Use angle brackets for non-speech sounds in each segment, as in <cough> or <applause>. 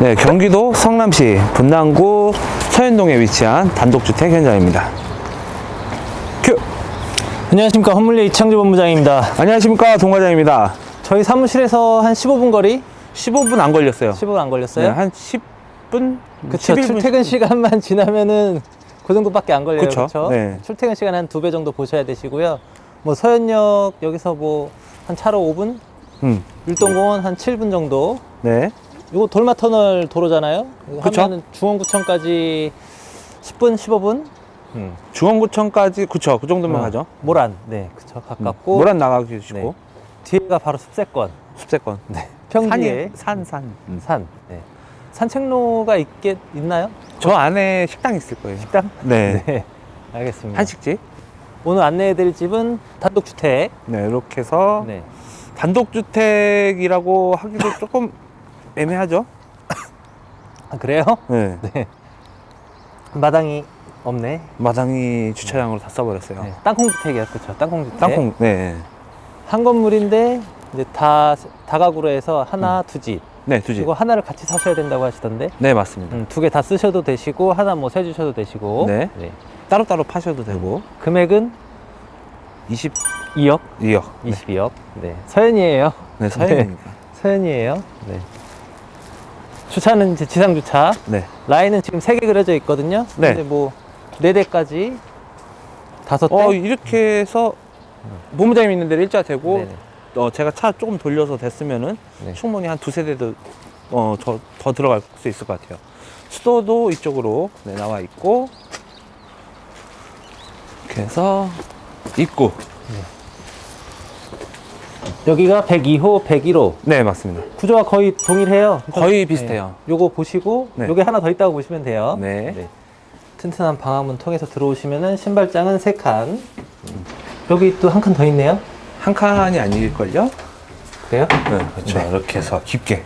네, 경기도 성남시 분당구 서현동에 위치한 단독주택 현장입니다. 큐! 안녕하십니까 헌물리 이창주 본부장입니다. 안녕하십니까 동과장입니다. 저희 사무실에서 한 15분 거리? 15분 안 걸렸어요. 15분 안 네, 걸렸어요? 한 10분? 그쵸. 출퇴근 시간만 <laughs> 지나면은 그 정도밖에 안 걸려요. 그쵸. 그쵸? 네. 출퇴근 시간 한 두 배 정도 보셔야 되시고요. 뭐 서현역 여기서 뭐 한 차로 5분? 음, 율동공원 한 7분 정도? 네. 이거 돌마터널 도로잖아요. 이거 그쵸. 하면은 중원구청까지 10분, 15분? 음. 중원구청까지, 그쵸, 그 정도면 어, 가죠. 모란. 네, 그쵸. 가깝고. 모란 나가기 주시고, 네. 뒤에가 바로 습세권. 습세권. 평지에 산이, 산, 산. 음. 산. 네. 산책로가 있겠 있나요? 저 안에 식당 있을 거예요. 식당? 네. <laughs> 네. 알겠습니다. 한식집. 오늘 안내해드릴 집은 단독주택. 네, 이렇게 해서 네. 단독주택이라고 하기도 조금 애매하죠. 아, 그래요? 네. <laughs> 네. 마당이 없네. 마당이 주차장으로 다 써버렸어요. 네. 땅콩주택이야, 그렇죠? 땅콩주택. 땅콩, 네. 한 건물인데 이제 다 다가구로 해서 하나, 두 집. 네, 두 집. 이거 하나를 같이 사셔야 된다고 하시던데. 네, 맞습니다. 음, 두개 다 쓰셔도 되시고 하나 뭐 세 주셔도 되시고. 네. 따로따로 파셔도 되고, 금액은 22억. 2억, 네. 22억. 네. 서현이에요. 네, 서현입니다. <laughs> 서현이에요. 네. 주차는 이제 지상 주차. 네. 라인은 지금 세 개 그려져 있거든요. 네. 근데 뭐 네 대까지 다섯 대. 어, 이렇게 해서 본부장님 있는 데를 일자 되고, 네네. 어, 제가 차 조금 돌려서 됐으면은 네. 충분히 한 두세 대도 어, 저, 더 들어갈 수 있을 것 같아요. 수도도 이쪽으로 네, 나와 있고, 이렇게 해서 입구. 여기가 102호, 101호. 네, 맞습니다. 구조가 거의 동일해요. 거의 비슷해요. 네. 요거 보시고 네. 요게 하나 더 있다고 보시면 돼요. 네. 튼튼한 방화문 통해서 들어오시면은 신발장은 세 칸. 여기 또 한 칸 더 있네요. 한 칸이 아닐걸요? 그래요? 네, 그렇죠. 이렇게 해서 깊게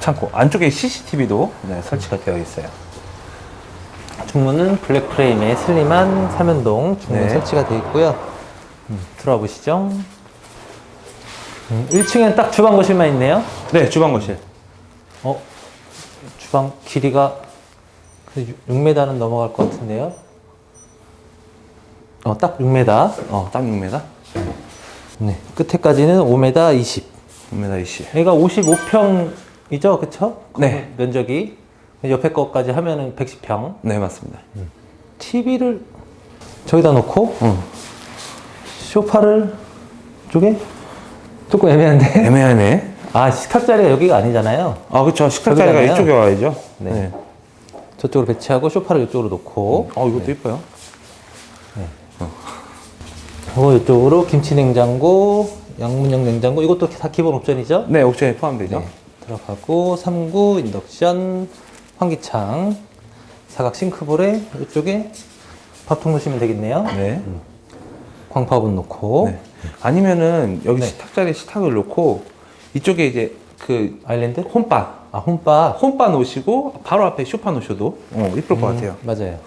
창고 안쪽에 CCTV도 네, 설치가 되어 있어요. 중문은 블랙 프레임에 슬림한 삼연동 중문 네. 설치가 되어 있고요. 음, 들어와 보시죠. 음, 1층엔 딱 주방 거실만 있네요. 네, 주방 거실. 어, 주방 길이가 6m는 넘어갈 것 같은데요. 어, 딱 6m. 어, 딱 6m? 네, 끝에까지는 5m 20. 5m 20. 얘가 55평이죠, 그쵸? 네. 면적이 옆에 거까지 하면은 110평. 네, 맞습니다. TV를 저기다 놓고 응. 소파를 쪽에 조금 애매한데. <laughs> 애매하네. 아 식탁 자리가 여기가 아니잖아요. 아, 그렇죠. 식탁 자리가 저기잖아요. 이쪽에 와야죠. 네. 네. 저쪽으로 배치하고 소파를 이쪽으로 놓고. 어, 이것도 이뻐요. 어, 이쪽으로 김치 냉장고, 양문형 냉장고 이것도 다 기본 옵션이죠. 네, 옵션에 포함되죠. 네. 들어가고 3구 인덕션, 환기창, 사각 싱크볼에 이쪽에 밥통 놓으시면 되겠네요. 네. 광파분 놓고 네. 아니면은 여기 네. 식탁 자리에 식탁을 놓고 이쪽에 이제 그 아일랜드? 홈바 아 홈바. 홈바 놓으시고 바로 앞에 쇼파 놓으셔도 어, 이쁠 것 같아요. 맞아요.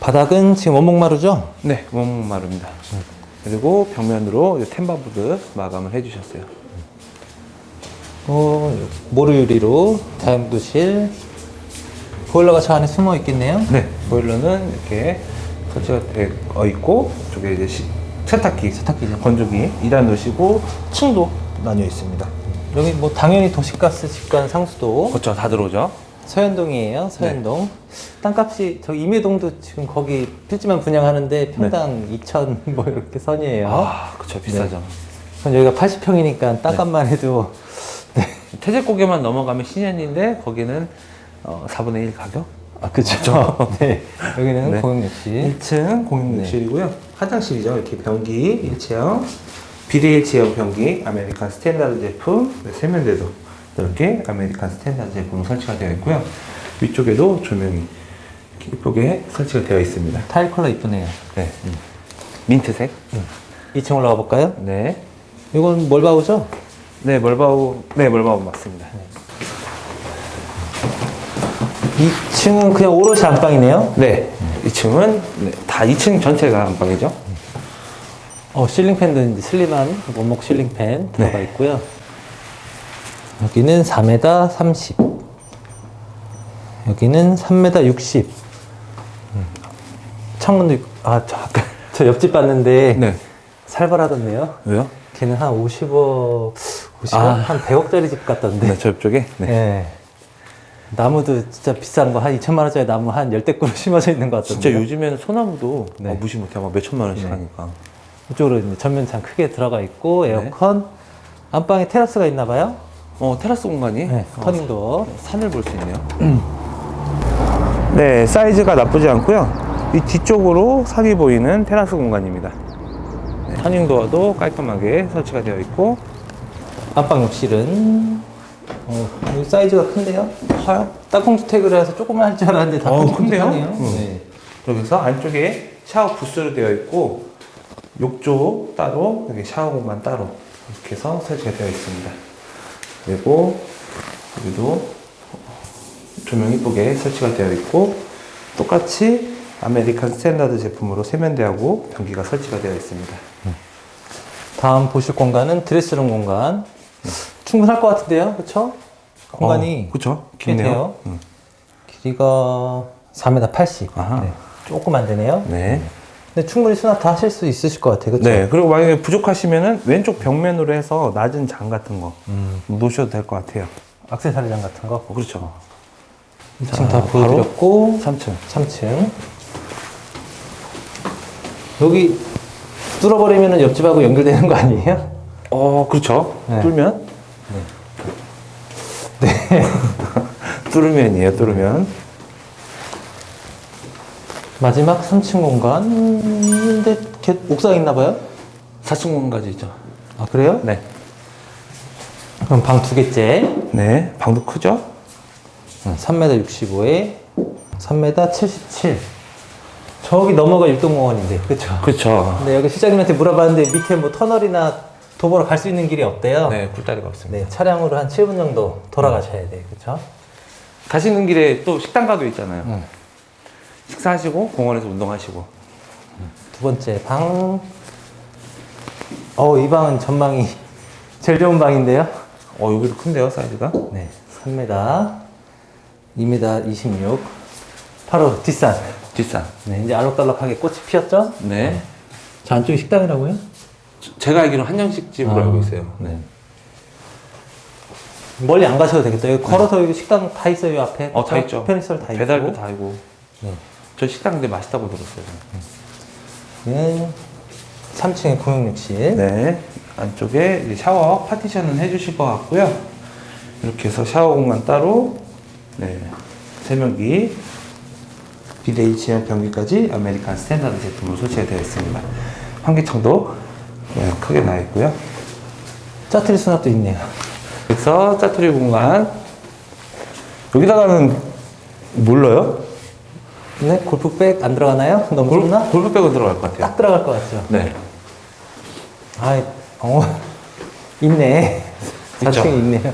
바닥은 지금 원목마루죠? 네, 원마루입니다. 그리고 벽면으로 이 템바보드 마감을 해주셨어요. 어, 모루 유리로 다용도실. 보일러가 저 안에 숨어 있겠네요. 네, 보일러는 이렇게 설치가 되어 있고 이쪽에 이제 시- 세탁기, 세탁기죠. 건조기 2단 놓으시고 층도 나뉘어 있습니다. 여기 뭐 당연히 도시가스 직관 상수도 그렇죠, 다 들어오죠. 서현동이에요. 서현동. 땅값이 저 임해동도 지금 거기 필지만 분양하는데 평당 2천 뭐 이렇게 선이에요. 아, 그렇죠, 비싸죠. 그럼 여기가 80평이니까 땅값만 해도 <laughs> 네. 태제고개만 넘어가면 신현인데 거기는 어, 4분의 1 가격? 아 그렇죠. <laughs> 네. 여기는 네. 공용욕실. 1층 공용욕실이고요. 화장실이죠. 이렇게 변기 일체형, 비례 일체형 변기, 아메리칸 스탠다드 제품, 네, 세면대도 이렇게 아메리칸 스탠다드 제품 설치가 되어 있고요. 위쪽에도 조명이 이렇게 이쁘게 설치가 되어 있습니다. 타일 컬러 이쁘네요. 네. 민트색. 2층 올라가 볼까요? 네. 이건 멀바우죠? 네, 멀바우. 네, 멀바우 맞습니다. 2층은 그냥 오롯이 안방이네요. 네. 2층은 네, 다 2층 전체가 안방이죠. 어, 실링팬도 이제 슬림한 원목 실링팬 들어가 네. 있고요. 여기는 4m 30. 여기는 3m 60. 음. 창문도 있고, 아, 저 아까 <laughs> 저 옆집 봤는데 네. 살벌하던데요. 왜요? 걔는 한 50억, 50억? 아. 한 100억짜리 집 같던데. 네, 저 옆쪽에. 네. 네. 나무도 진짜 비싼 거 한 2천만 원짜리 나무 한 열대 그루 <laughs> 심어져 있는 것 같던데. 진짜 요즘에는 소나무도 네. 아, 무시 못해. 막 몇천만 원씩 네. 하니까. 이쪽으로 이제 전면창 크게 들어가 있고 네. 에어컨 안방에 테라스가 있나 봐요. 어, 테라스 공간이 네, 어, 터닝도. 산을 볼 수 있네요. <clears throat> 네, 사이즈가 나쁘지 않고요. 이 뒤쪽으로 산이 보이는 테라스 공간입니다. 네, 터닝 도어도 깔끔하게 설치가 되어 있고 안방 욕실은 어, 사이즈가 큰데요. 커요. 땅콩주택으로 해서 조금만 할 줄 알았는데 다 어, 큰 큰데요? 응. 네. 여기서 안쪽에 샤워 부스로 되어 있고 욕조 따로 여기 샤워 공간 따로 이렇게 해서 설치가 되어 있습니다. 그리고 여기도 조명 이쁘게 설치가 되어 있고 똑같이 아메리칸 스탠다드 제품으로 세면대하고 변기가 설치가 되어 있습니다. 다음 보실 공간은 드레스룸 공간. 충분할 것 같은데요, 그렇죠? 공간이 어? 꽤 깊네요. 돼요. 음. 길이가 4m 80. 아하. 네. 조금 안 되네요. 네. 근데 충분히 수납 다 하실 수 있으실 것 같아요, 그렇죠? 네. 그리고 만약에 부족하시면은 왼쪽 벽면으로 해서 낮은 장 같은 거 음, 놓으셔도 될 것 같아요. 액세서리장 같은 거. 어, 그렇죠. 2층 자, 다 보여드렸고 3층. 3층. 여기 뚫어버리면 옆집하고 연결되는 거 아니에요? 어, 그렇죠. 네. 뚫면? 네. <laughs> 뚫으면이에요, 뚫으면. 마지막 3층 공간. 음, 근데 걔 옥상 있나 봐요? 4층 공간까지 있죠. 아, 그래요? 네. 그럼 방 두 개째. 네. 방도 크죠? 3m 65에 3m 77. 저기 넘어가 율동공원인데, 그쵸? 그렇죠. 근데 여기 실장님한테 물어봤는데 밑에 뭐 터널이나 도보로 갈 수 있는 길이 없대요. 네, 굴다리가 없습니다. 네, 차량으로 한 7분 정도 돌아가셔야 돼요. 그쵸? 가시는 길에 또 식당가도 있잖아요. 응. 식사하시고 공원에서 운동하시고. 두 번째 방. 어, 이 방은 전망이 <laughs> 제일 좋은 방인데요. 어, 여기도 큰데요, 사이즈가? 네, 3m, 2m 26. 바로 뒷산. 뒷산. 네, 이제 알록달록하게 꽃이 피었죠? 네. 저 안쪽이 식당이라고요? 저- 제가 알기로는 한정식 집으로 아, 알고 있어요. 네. 멀리 안 가셔도 되겠다. 여기 걸어서 여기 식당 다 있어요, 요 앞에. 어, 다 있죠. 편의시설 다 배달도 있고. 다 있고. 네. 저 식당 근데 맛있다고 들었어요. 네. 3층에 공용욕실. 네. 안쪽에 이제 샤워 파티션은 해주실 것 같고요. 이렇게 해서 샤워 공간 따로, 네. 세면기, 비데이치형 변기까지 아메리칸 스탠다드 제품으로 설치가 되어 있습니다. 환기창도 네, 크게 나 있고요. 짜투리 수납도 있네요. 그래서 짜투리 공간 여기다가는 뭘 넣어요? 네, 골프백 안 들어가나요? 너무 골, 좁나? 골프백은 들어갈 것 같아요. 딱 들어갈 것 같죠? 네. 아, 어, 있네. 4층에 있네요.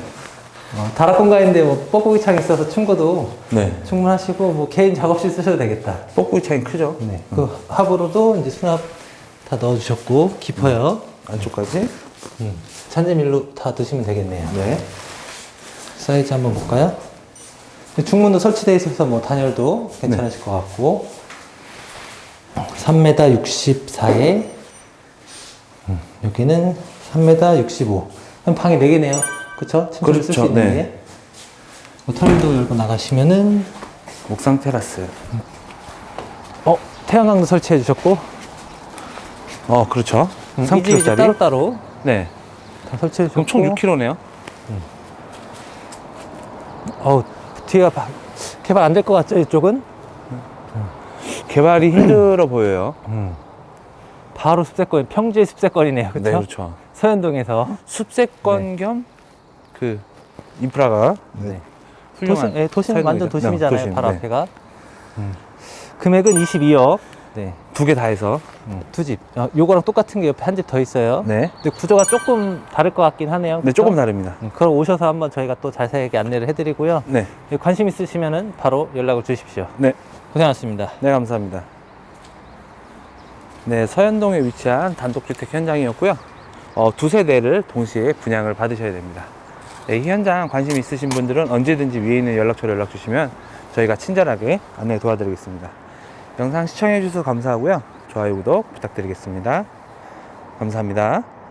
어, 다락 공간인데 뭐 뻐꾸기 창 있어서 충고도 네. 충분하시고 뭐 개인 작업실 쓰셔도 되겠다. 뻐꾸기 창이 크죠? 네. 그 합으로도 이제 수납 다 넣어주셨고 깊어요. 안쪽까지. 음. 잔재밀로 다 드시면 되겠네요. 네. 사이즈 한번 볼까요? 중문도 설치되어 있어서 뭐 단열도 괜찮으실 것 같고 3m 64에 음, 여기는 3m 65 그럼 방이 4개네요 그쵸? 침실을 그렇죠, 있는 네. 게 뭐 털도 열고 나가시면은 옥상 테라스. 어 태양광도 설치해 주셨고 어, 그렇죠. 음, 이 집이 이제 3kg짜리. 따로따로 네. 다 설치해 그럼 주셨고 총 6kg네요. 어우 뒤가 바- 개발 안 될 것 같죠 이쪽은? 개발이 힘들어 보여요. 음. 바로 습세권 평지의 습세권이네요 그쵸? 네, 그렇죠. 서현동에서 습세권 겸 그 인프라가 네. 훌륭한 도심, 예, 도심. 완전 도심이잖아요. 네, 바로 네. 앞에가. 음. 금액은 22억. 네. 두 개 다 해서. 두 집. 어, 요거랑 똑같은 게 옆에 한 집 더 있어요. 네. 근데 구조가 조금 다를 것 같긴 하네요. 네, 그쵸? 조금 다릅니다. 음, 그럼 오셔서 한번 저희가 또 자세하게 안내를 해드리고요. 네. 예, 관심 있으시면은 바로 연락을 주십시오. 네. 고생하셨습니다. 네, 감사합니다. 네, 서현동에 위치한 단독주택 현장이었고요. 어, 두 세대를 동시에 분양을 받으셔야 됩니다. 네, 이 현장 관심 있으신 분들은 언제든지 위에 있는 연락처로 연락 주시면 저희가 친절하게 안내 도와드리겠습니다. 영상 시청해 주셔서 감사하고요. 좋아요, 구독 부탁드리겠습니다. 감사합니다.